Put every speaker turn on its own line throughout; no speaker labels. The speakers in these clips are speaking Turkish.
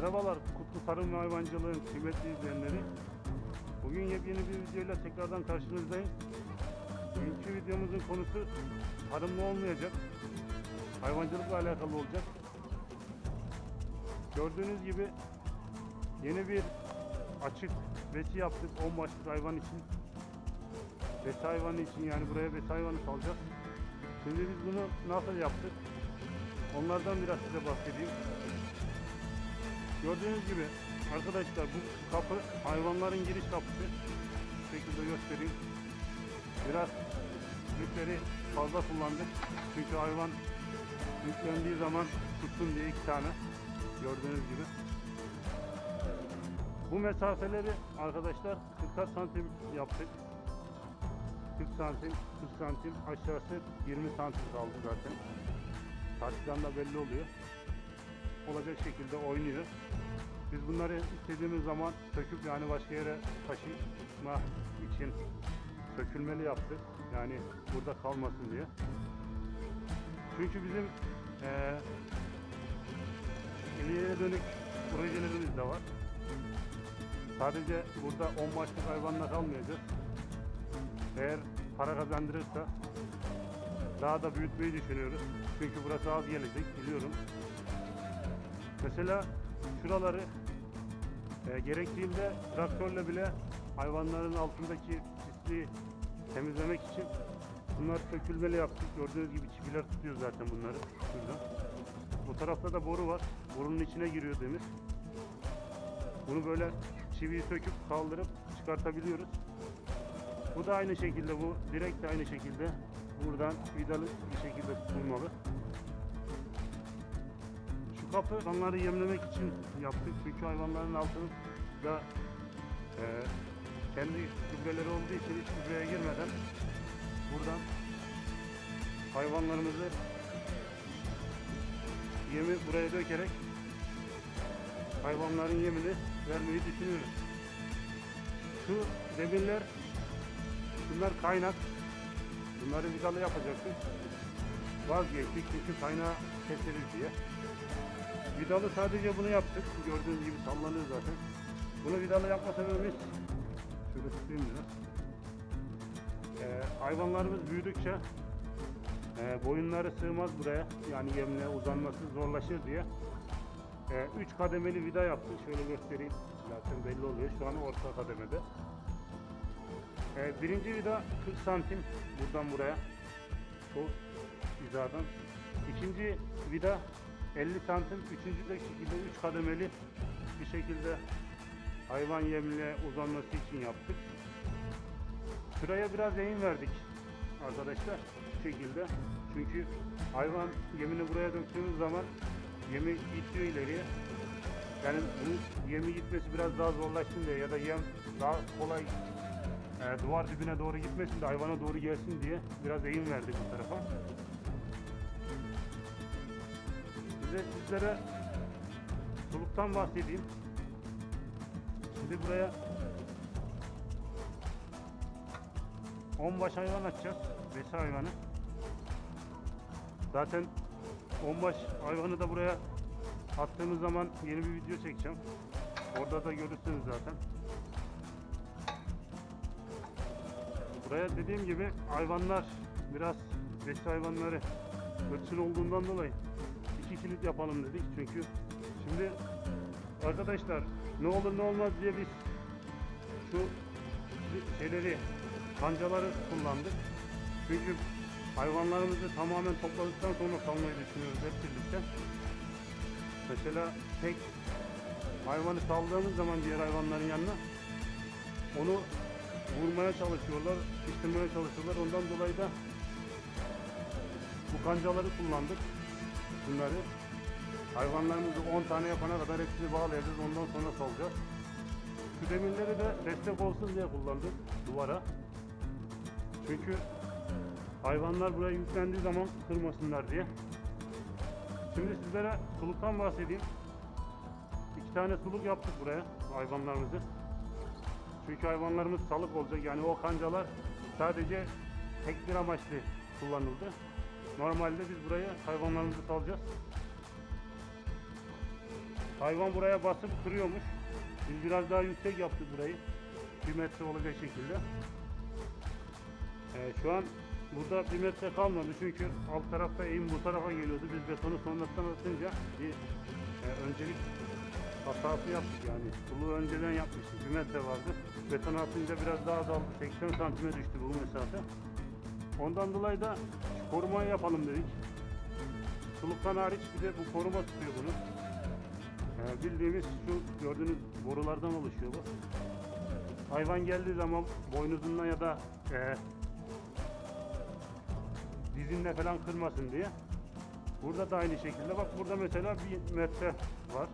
Merhabalar Kutlu Tarım ve Hayvancılığın kıymetli izleyenleri. Bugün yepyeni bir videoyla tekrardan karşınızdayım. Bugünkü videomuzun konusu tarımla olmayacak. Hayvancılıkla alakalı olacak. Gördüğünüz gibi yeni bir açık besi yaptık 10 başlık hayvan için. Besi hayvanı için yani buraya besi hayvanı salacağız. Şimdi biz bunu nasıl yaptık? Onlardan biraz size bahsedeyim. Gördüğünüz gibi arkadaşlar bu kapı hayvanların giriş kapısı. Bu şekilde göstereyim. Biraz yükleri fazla kullandık. Çünkü hayvan yüklendiği zaman tutsun diye iki tane. Gördüğünüz gibi. Bu mesafeleri arkadaşlar 40 santim yaptık. 40 santim, 40 santim aşağısı 20 santim kaldı zaten. Taştan da belli oluyor. Olacak şekilde oynuyor. Biz bunları istediğimiz zaman söküp yani başka yere taşıma için sökülmeli yaptık. Yani burada kalmasın diye. Çünkü bizim eee ileriye dönük projelerimiz de var. Sadece burada 10 başlık hayvanla kalmayacağız. Eğer para kazandırırsa daha da büyütmeyi düşünüyoruz. Çünkü burası az gelecek biliyorum. Mesela şuraları e, gerektiğinde traktörle bile hayvanların altındaki pisliği temizlemek için bunlar sökülmeli yaptık. Gördüğünüz gibi çiviler tutuyor zaten bunları. Şurada. Bu tarafta da boru var. Borunun içine giriyor demir. Bunu böyle çiviyi söküp kaldırıp çıkartabiliyoruz. Bu da aynı şekilde bu direkt de aynı şekilde buradan vidalı bir şekilde tutulmalı. Kapı hayvanları yemlemek için yaptık çünkü hayvanların altında e, kendi gübreleri olduğu için hiç gübreye girmeden buradan hayvanlarımızı yemi buraya dökerek hayvanların yemini vermeyi düşünüyoruz. Şu demirler Bunlar kaynak. Bunları vidalı yapacaktık. Vazgeçtik çünkü kaynağı kesilir diye. Vidalı sadece bunu yaptık. Gördüğünüz gibi sallanıyor zaten. Bunu vidalı yapma sebebimiz şöyle tutayım biraz. Ee, hayvanlarımız büyüdükçe e, boyunları sığmaz buraya. Yani yemle uzanması zorlaşır diye. 3 kademeli vida yaptık. Şöyle göstereyim. Zaten belli oluyor. Şu an orta kademede. Ee, birinci vida 40 santim buradan buraya. Bu hizadan. İkinci vida 50 santim. Üçüncü de şekilde 3 kademeli bir şekilde hayvan yemine uzanması için yaptık. Şuraya biraz eğim verdik arkadaşlar bu şekilde. Çünkü hayvan yemini buraya döktüğümüz zaman yemi itiyor ileriye. Yani bu yemi gitmesi biraz daha zorlaşsın diye ya da yem daha kolay e, duvar dibine doğru gitmesin de hayvana doğru gelsin diye biraz eğim verdik bu tarafa. Size sizlere suluktan bahsedeyim. Şimdi buraya 10 baş hayvan açacağız. Besi hayvanı. Zaten 10 baş hayvanı da buraya attığımız zaman yeni bir video çekeceğim. Orada da görürsünüz zaten. Buraya dediğim gibi hayvanlar biraz besi hayvanları hırçın olduğundan dolayı iki kilit yapalım dedik. Çünkü şimdi arkadaşlar ne olur ne olmaz diye biz şu şeyleri kancaları kullandık. Çünkü hayvanlarımızı tamamen topladıktan sonra salmayı düşünüyoruz hep birlikte. Mesela tek hayvanı saldığımız zaman diğer hayvanların yanına onu vurmaya çalışıyorlar, sıkıştırmaya çalışıyorlar. Ondan dolayı da bu kancaları kullandık. Bunları hayvanlarımızı 10 tane yapana kadar hepsini bağlayacağız. Ondan sonra salacağız. Şu de destek olsun diye kullandık duvara. Çünkü hayvanlar buraya yüklendiği zaman kırmasınlar diye. Şimdi sizlere suluktan bahsedeyim. İki tane suluk yaptık buraya hayvanlarımızı. Çünkü hayvanlarımız salık olacak. Yani o kancalar sadece tek bir amaçlı kullanıldı. Normalde biz buraya hayvanlarımızı salacağız. hayvan buraya basıp kırıyormuş. Biz biraz daha yüksek yaptık burayı. Bir metre olacak şekilde. Ee, şu an burada bir metre kalmadı çünkü alt tarafta eğim bu tarafa geliyordu. Biz betonu sonrasından atınca bir e, öncelik hatası yaptık yani. Sulu önceden yapmıştık. Bir metre vardı. Betonu atınca biraz daha azaldı. 80 santime düştü bu mesafe. Ondan dolayı da korumayı yapalım dedik. Suluktan hariç bir de bu koruma tutuyor bunu. Ee, bildiğimiz şu gördüğünüz borulardan oluşuyor bu. Hayvan geldiği zaman boynuzundan ya da e, dizinle falan kırmasın diye. Burada da aynı şekilde bak burada mesela bir metre var.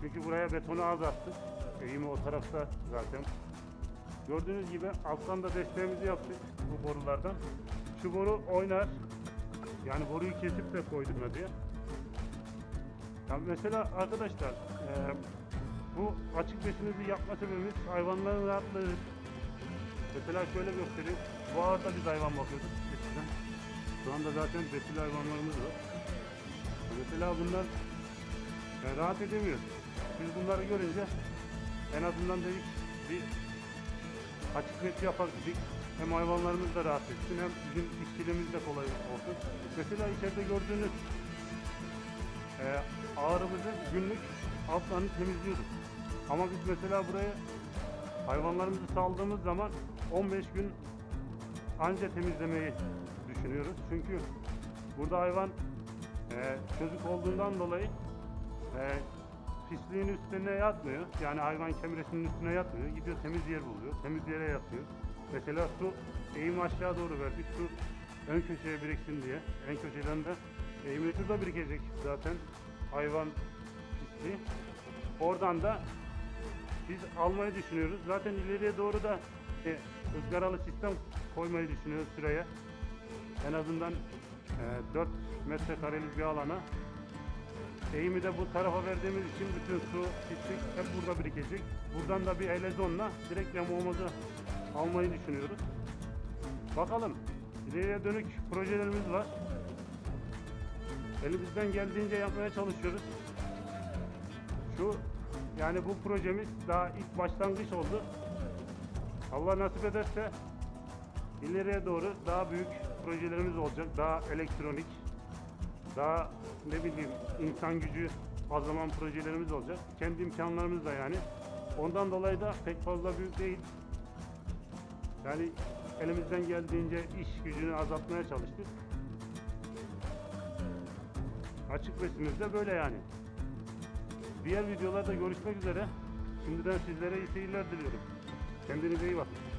Çünkü buraya betonu az attık. Eğimi o tarafta zaten. Gördüğünüz gibi alttan da desteğimizi yaptık bu borulardan. Şu boru oynar. Yani boruyu kesip de koydum diye. Ya mesela arkadaşlar e, bu açık besinimizi yapma sebebimiz hayvanların rahatlığı. Mesela şöyle göstereyim. Bu ağırda biz hayvan bakıyorduk eskiden. Şu anda zaten besili hayvanlarımız var. Mesela bunlar e, rahat edemiyor. Biz bunları görünce en azından dedik bir açık besi yapak dedik. Hem hayvanlarımız da rahat etsin hem bizim işçiliğimiz de kolay olsun. Mesela içeride gördüğünüz e, ağrımızı günlük altlarını temizliyorduk. Ama biz mesela buraya hayvanlarımızı saldığımız zaman 15 gün anca temizlemeyi düşünüyoruz. Çünkü burada hayvan e, çocuk olduğundan dolayı e, pisliğin üstüne yatmıyor. Yani hayvan kemiresinin üstüne yatmıyor. Gidiyor temiz yer buluyor. Temiz yere yatıyor. Mesela su eğimi aşağı doğru verdik. Su ön köşeye biriksin diye. En köşeden de eğimi şurada birikecek zaten hayvan pisliği. Oradan da biz almayı düşünüyoruz. Zaten ileriye doğru da e, ızgaralı sistem koymayı düşünüyoruz sıraya. En azından e, 4 metrekarelik bir alana. Eğimi de bu tarafa verdiğimiz için bütün su, pislik hep burada birikecek. Buradan da bir elezonla direkt yamuğumuzu almayı düşünüyoruz. Bakalım. İleriye dönük projelerimiz var. Elimizden geldiğince yapmaya çalışıyoruz. Şu yani bu projemiz daha ilk başlangıç oldu. Allah nasip ederse ileriye doğru daha büyük projelerimiz olacak. Daha elektronik, daha ne bileyim insan gücü azlaman projelerimiz olacak. Kendi imkanlarımız da yani. Ondan dolayı da pek fazla büyük değil. Yani elimizden geldiğince iş gücünü azaltmaya çalıştık. Açık besimimiz de böyle yani. Diğer videolarda görüşmek üzere. Şimdiden sizlere iyi seyirler diliyorum. Kendinize iyi bakın.